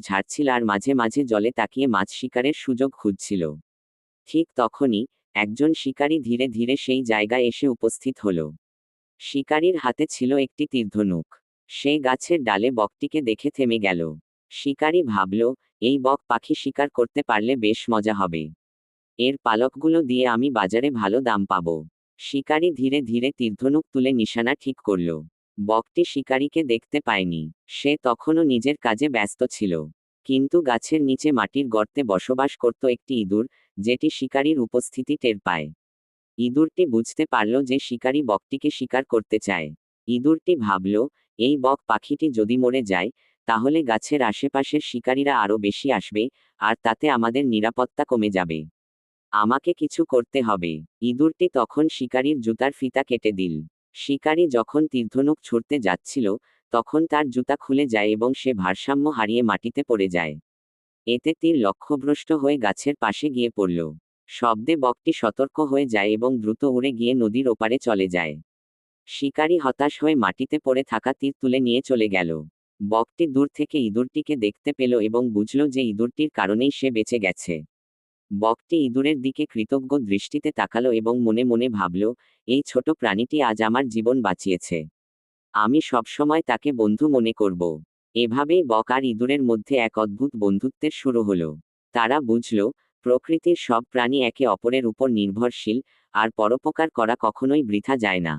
ঝাড়ছিল আর মাঝে মাঝে জলে তাকিয়ে মাছ শিকারের সুযোগ খুঁজছিল। ঠিক তখনই একজন শিকারী ধীরে ধীরে সেই জায়গায় এসে উপস্থিত হল। শিকারীর হাতে ছিল একটি তীর্ধনুক। সে গাছের ডালে বকটিকে দেখে থেমে গেল। শিকারী ভাবল, এই বক পাখি শিকার করতে পারলে বেশ মজা হবে। এর পালকগুলো দিয়ে আমি বাজারে ভালো দাম পাব। শিকারী ধীরে ধীরে তীর্ধনুক তুলে নিশানা ঠিক করল। বকটি শিকারীকে দেখতে পায়নি। সে তখনও নিজের কাজে ব্যস্ত ছিল। কিন্তু গাছের নিচে মাটির গর্তে বসবাস করত একটি ইঁদুর, যেটি শিকারীর উপস্থিতি টের পায়। ইঁদুরটি বুঝতে পারল যে শিকারী বকটিকে শিকার করতে চায়। ইঁদুরটি ভাবল, এই বক পাখিটি যদি মরে যায়, তাহলে গাছের আশেপাশের শিকারীরা আরও বেশি আসবে, আর তাতে আমাদের নিরাপত্তা কমে যাবে। আমাকে কিছু করতে হবে। ইঁদুরটি তখন শিকারীর জুতার ফিতা কেটে দিল। শিকারী যখন তীর্ধনুক ছুটতে যাচ্ছিল, তখন তার জুতা খুলে যায় এবং সে ভারসাম্য হারিয়ে মাটিতে পড়ে যায়। এতে তীর লক্ষ্যভ্রষ্ট হয়ে গাছের পাশে গিয়ে পড়ল। শব্দে বকটি সতর্ক হয়ে যায় এবং দ্রুত উড়ে গিয়ে নদীর ওপারে চলে যায়। শিকারী হতাশ হয়ে মাটিতে পড়ে থাকা তীর তুলে নিয়ে চলে গেল। বকটি দূর থেকে ইঁদুরটিকে দেখতে পেল এবং বুঝল যে ইঁদুরটির কারণেই সে বেঁচে গেছে। বকটি ইঁদুরের দিকে কৃতজ্ঞ দৃষ্টিতে তাকালো এবং মনে মনে ভাবল, এই ছোট প্রাণীটি আজ আমার জীবন বাঁচিয়েছে। আমি সবসময় তাকে বন্ধু মনে করব। এভাবেই বক আর ইঁদুরের মধ্যে এক অদ্ভুত বন্ধুত্বের শুরু হলো। তারা বুঝল, প্রকৃতির সব প্রাণী একে অপরের উপর নির্ভরশীল, আর পরোপকার করা কখনোই বৃথা যায় না।